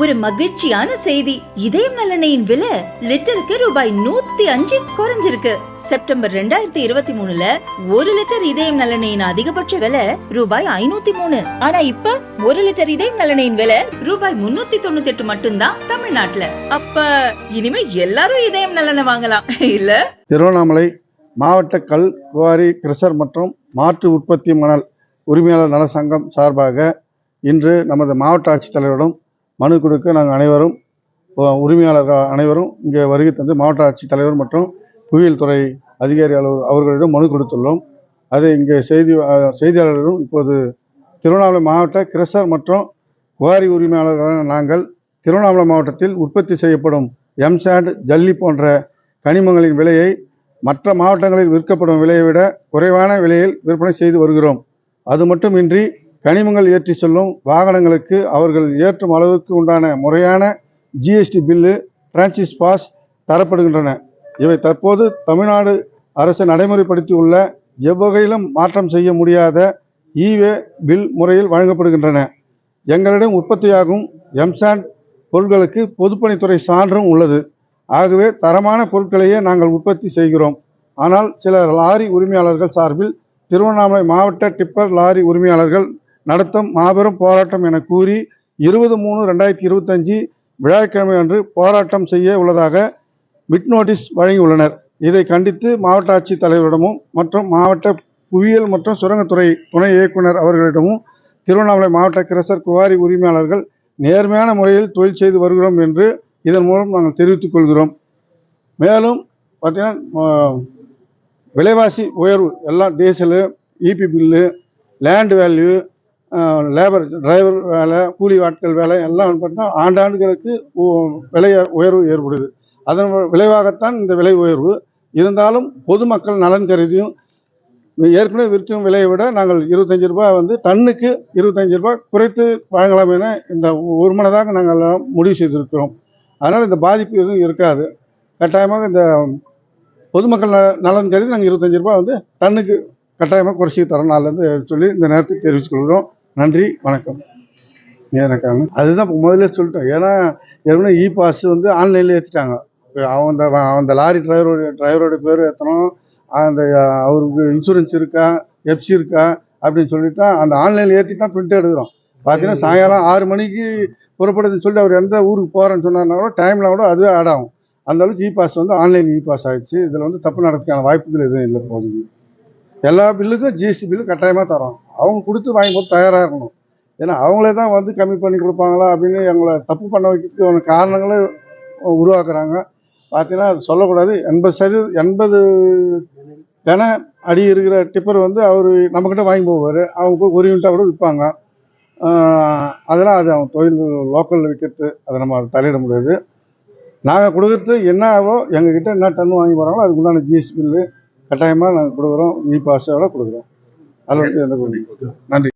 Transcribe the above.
ஒரு மகிழ்ச்சியான செய்தி. இதயம் நலனையின் விலை லிட்டருக்கு ரூபாய் நூத்தி அஞ்சு குறைஞ்சிருக்கு. செப்டம்பர் ரெண்டாயிரத்தி இருபத்தி மூணுல ஒரு லிட்டர் இதயம் நலனையின் அதிகபட்ச விலை ரூபாய் ஐநூத்தி மூணு. ஆனா இப்ப ஒரு லிட்டர் இதயம் நலனையின் விலை ரூபாய் முன்னூத்தி தொண்ணூத்தி எட்டு மட்டும்தான் தமிழ்நாட்டுல. அப்ப இனிமே எல்லாரும் இதயம் நலனை வாங்கலாம். இல்ல? திருவண்ணாமலை மாவட்ட கல் குவாரி கிரஷர் மற்றும் மாற்று உற்பத்தி மணல் உரிமையாளர் நல சங்கம் சார்பாக இன்று நமது மாவட்ட ஆட்சித்தலைவரிடம் மனு கொடுக்க நாங்கள் அனைவரும் உரிமையாளர்கள் அனைவரும் இங்கே வருகை தந்து மாவட்ட ஆட்சித்தலைவர் மற்றும் புவியியல் துறை அதிகாரி அவர்களிடம் மனு கொடுத்துள்ளோம். அதை இங்கே செய்தி செய்தியாளர்களும் செய்தியாளரிடம் இப்போது திருவண்ணாமலை மாவட்ட கிரஷர் மற்றும் குவாரி உரிமையாளர்களான நாங்கள் திருவண்ணாமலை மாவட்டத்தில் உற்பத்தி செய்யப்படும் எம்சாண்ட் ஜல்லி போன்ற கனிமங்களின் விலையை மற்ற மாவட்டங்களில் விற்கப்படும் விலையை விட குறைவான விலையில் விற்பனை செய்து வருகிறோம். அது மட்டுமின்றி கனிமங்கள் ஏற்றி செல்லும் வாகனங்களுக்கு அவர்கள் ஏற்றும் அளவுக்கு உண்டான முறையான ஜிஎஸ்டி பில்லு டிரான்சிஸ் பாஸ் தரப்படுகின்றன. இவை தற்போது தமிழ்நாடு அரசு நடைமுறைப்படுத்தி உள்ள எவ்வகையிலும் மாற்றம் செய்ய முடியாத ஈவே பில் முறையில் வழங்கப்படுகின்றன. எங்களிடம் உற்பத்தியாகும் எம்சாண்ட் பொருட்களுக்கு பொதுப்பணித்துறை சான்றும் உள்ளது. ஆகவே தரமான பொருட்களையே நாங்கள் உற்பத்தி செய்கிறோம். ஆனால் சில லாரி உரிமையாளர்கள் சார்பில் திருவண்ணாமலை மாவட்ட டிப்பர் லாரி உரிமையாளர்கள் நடத்தும் மாபெரும் போராட்டம் என கூறி இருபது மூணு ரெண்டாயிரத்தி இருபத்தஞ்சி விழாக்கிழமை அன்று போராட்டம் செய்ய உள்ளதாக மிட் நோட்டீஸ் வழங்கியுள்ளனர். இதை கண்டித்து மாவட்ட ஆட்சித் தலைவரிடமும் மற்றும் மாவட்ட புவியியல் மற்றும் சுரங்கத்துறை துணை இயக்குனர் அவர்களிடமும் திருவண்ணாமலை மாவட்ட கிரசர் குவாரி உரிமையாளர்கள் நேர்மையான முறையில் தொழில் செய்து வருகிறோம் என்று இதன் மூலம் நாங்கள் தெரிவித்துக் கொள்கிறோம். மேலும் பார்த்தீங்கன்னா விலைவாசி உயர்வு எல்லாம் diesel EB bill land value labour driver வேலை கூலி ஆட்கள் வேலை எல்லாம் வந்து பார்த்தீங்கன்னா ஆண்டாண்டுகளுக்கு உ- விலை உயர்வு ஏற்படுது. அதன் விளைவாகத்தான் இந்த விலை உயர்வு. இருந்தாலும் பொதுமக்கள் நலன் கருதியும் ஏற்கனவே விற்கும் விலையை விட நாங்கள் இருபத்தஞ்சி ரூபாய் வந்து டன்னுக்கு இருபத்தஞ்சி ரூபாய் குறைத்து வழங்கலாம் என இந்த ஒரு மனதாக நாங்கள் எல்லாம் முடிவு செய்திருக்கிறோம். அதனால் இந்த பாதிப்பு எதுவும் இருக்காது. கட்டாயமாக இந்த பொதுமக்கள் நல- நலன் கருதி நாங்கள் இருபத்தஞ்சி ரூபாய் வந்து டன்னுக்கு கட்டாயமாக குறைச்சி தரோம் நாளிலேருந்து சொல்லி இந்த நேரத்தை தெரிவித்துக் கொள்கிறோம். நன்றி வணக்கம். ஏனக்கான அதுதான் இப்ப முதல்ல சொல்லிட்டோம் ஏன்னா ஏற்கனவே இ பாஸ் வந்து ஆன்லைனில் ஏற்றிட்டாங்க அந்த அந்த லாரி டிரைவரோட டிரைவரோட பேர் ஏற்றணும் அந்த அவருக்கு இன்சூரன்ஸ் இருக்கா எஃப்சி இருக்கா அப்படின்னு சொல்லிட்டு அந்த ஆன்லைனில் ஏற்றிட்டு பிரிண்ட் எடுக்கிறோம் பார்த்தீங்கன்னா சாயங்காலம் ஆறு மணிக்கு புறப்படுதுன்னு சொல்லிட்டு அவர் எந்த ஊருக்கு போகிறேன்னு சொன்னார்னா கூட டைமில் கூட அதுவே ஆட் ஆகும். அந்த அளவுக்கு இ பாஸ் வந்து ஆன்லைன் இ பாஸ் ஆயிடுச்சு. இதில் வந்து தப்பு நடக்கிறதுக்கான வாய்ப்புகள் எதுவும் இல்லை போகுது. எல்லா பில்லுக்கும் ஜிஎஸ்டி பில்லு கட்டாயமாக தரோம். அவங்க கொடுத்து வாங்கி போட்டு தயாராக இருக்கணும். ஏன்னா அவங்களே தான் வந்து கம்மி பண்ணி கொடுப்பாங்களா அப்படின்னு எங்களை தப்பு பண்ண வைக்கிறதுக்கு காரணங்களை உருவாக்குறாங்க. பார்த்தீங்கன்னா அது சொல்லக்கூடாது. எண்பது சதவீதம் எண்பது கன அடி இருக்கிற டிப்பர் வந்து அவர் நம்மக்கிட்ட வாங்கி போவார். அவங்க போய் ஒரு யூனிட்டாக கூட விற்பாங்க. அதெல்லாம் அது அவங்க தொழில் லோக்கலில் விற்கிறது. அதை நம்ம அதை தலையிட முடியாது. நாங்கள் கொடுக்குறது என்ன ஆகோ எங்ககிட்ட என்ன டன் வாங்கி போகிறாங்களோ அதுக்கு உண்டான ஜிஎஸ்டி பில்லு கட்டாயமாக நாங்கள் கொடுக்குறோம். இ பாஸோட கொடுக்குறோம். அதில் நன்றி.